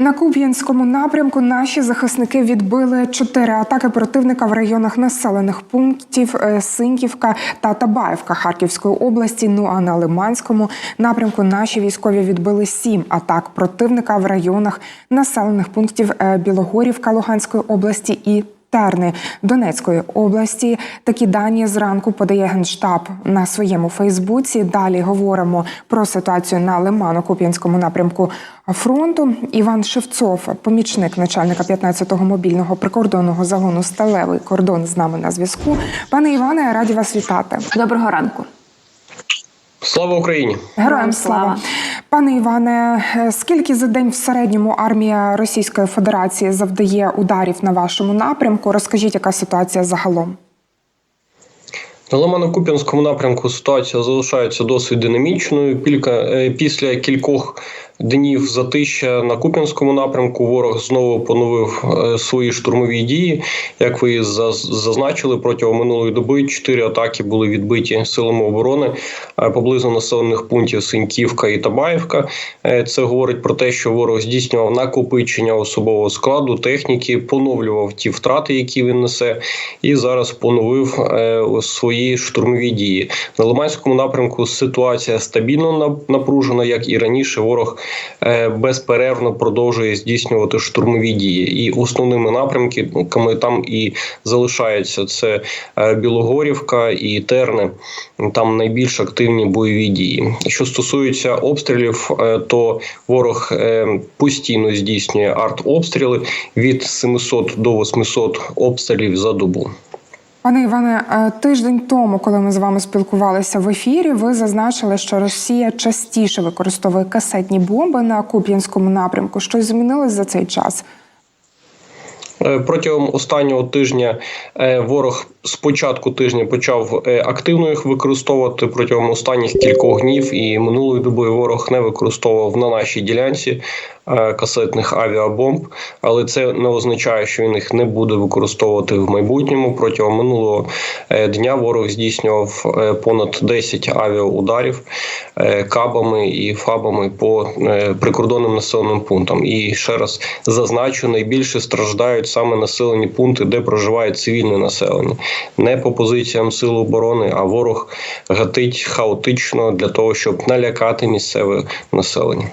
На Куп'янському напрямку наші захисники відбили чотири атаки противника в районах населених пунктів Синківка Синьківка та Табаївка Харківської області. Ну а на Лиманському напрямку наші військові відбили сім атак противника в районах населених пунктів е, Білогорівка Луганської області і Терни Донецької області. Такі дані зранку подає генштаб на своєму Фейсбуці. Далі говоримо про ситуацію на Лимано-Куп'янському напрямку фронту. Іван Шевцов, помічник начальника 15-го мобільного прикордонного загону Сталевий кордон з нами на зв'язку. Пане Іване, раді вас вітати. Доброго ранку. Слава Україні! Героям слава. Пане Іване, е, скільки за день в середньому армія Російської Федерації завдає ударів на вашому напрямку? Розкажіть, яка ситуація загалом? На Лимано-Куп'янському напрямку ситуація залишається досить динамічною. Кілька е, після кількох днів затища на Куп'янському напрямку ворог знову поновив е, свої штурмові дії. Як ви заз- зазначили, протягом минулої доби чотири атаки були відбиті силами оборони е, поблизу населених пунктів Синьківка і Табаївка. Е, Це говорить про те, що ворог здійснював накопичення особового складу, техніки, поновлював ті втрати, які він несе, і зараз поновив свої штурмові дії. На Лиманському напрямку ситуація стабільно нап- напружена, як і раніше. Ворог безперервно продовжує здійснювати штурмові дії. І основними напрямками там і залишаються це е, Білогорівка і Терни. Там найбільш активні бойові дії. Що стосується обстрілів, е, то ворог е, постійно здійснює артобстріли від 700 до 800 обстрілів за добу. Пане Іване, е, тиждень тому, коли ми з вами спілкувалися в ефірі, ви зазначили, що Росія частіше використовує касетні бомби на Куп'янському напрямку. Щось змінилось за цей час? Е, Протягом останнього тижня е, ворог з початку тижня почав е, активно їх використовувати протягом останніх кількох днів. І минулої доби ворог не використовував на нашій ділянці е, касетних авіабомб, але це не означає, що він їх не буде використовувати в майбутньому. Протягом минулого е, дня ворог здійснював понад 10 авіаударів кабами і фабами по прикордонним населеним пунктам. І ще раз зазначу, найбільше страждають саме населені пункти, де проживає цивільне населення, не по позиціям сил оборони, а ворог гатить хаотично для того, щоб налякати місцеве населення.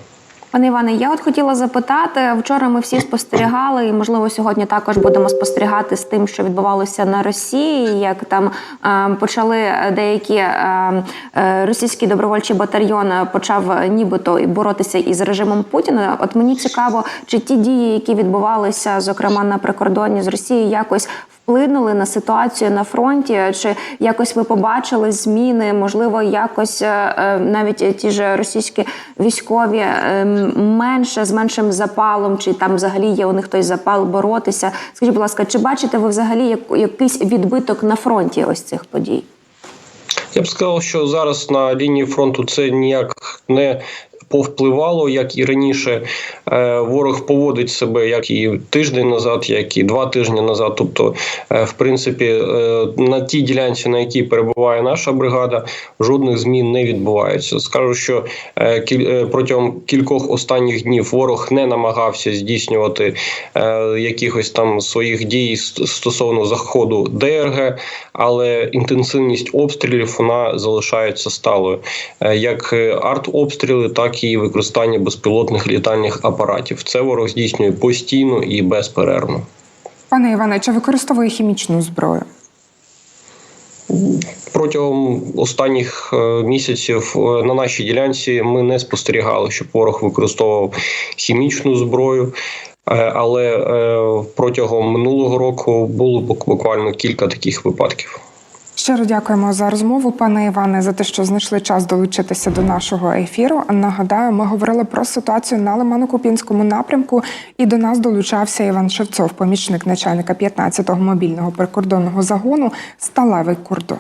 Пане Іване, я от хотіла запитати. Вчора ми всі спостерігали, і можливо сьогодні також будемо спостерігати з тим, що відбувалося на Росії, як там е, почали деякі е, е, російський добровольчий батальйон почав е, нібито боротися із режимом Путіна. От мені цікаво, чи ті дії, які відбувалися, зокрема на прикордонні з Росією, якось вплинули на ситуацію на фронті? Чи якось ви побачили зміни? Можливо, якось е, навіть ті ж російські військові е, менше з меншим запалом, чи там взагалі є у них той запал боротися? Скажіть, будь ласка, чи бачите ви взагалі як- якийсь відбиток на фронті ось цих подій? Я б сказав, що зараз на лінії фронту це ніяк не повпливало, як і раніше. Е, Ворог поводить себе як і тиждень назад, як і два тижні назад. Тобто, е, в принципі, е, на тій ділянці, на якій перебуває наша бригада, жодних змін не відбувається. Скажу, що протягом кількох останніх днів ворог не намагався здійснювати якихось там своїх дій стосовно заходу ДРГ, але інтенсивність обстрілів вона залишається сталою, як артобстріли, так і використання безпілотних літальних апаратів. Це ворог здійснює постійно і безперервно. Пане Іване, чи використовує хімічну зброю? Протягом останніх е, місяців е, на нашій ділянці ми не спостерігали, щоб ворог використовував хімічну зброю. Е, Але протягом минулого року було буквально кілька таких випадків. Щиро дякуємо за розмову, пане Іване, за те, що знайшли час долучитися до нашого ефіру. Нагадаю, ми говорили про ситуацію на Лимано-Купінському напрямку, і до нас долучався Іван Шевцов, помічник начальника 15-го мобільного прикордонного загону Сталевий кордон.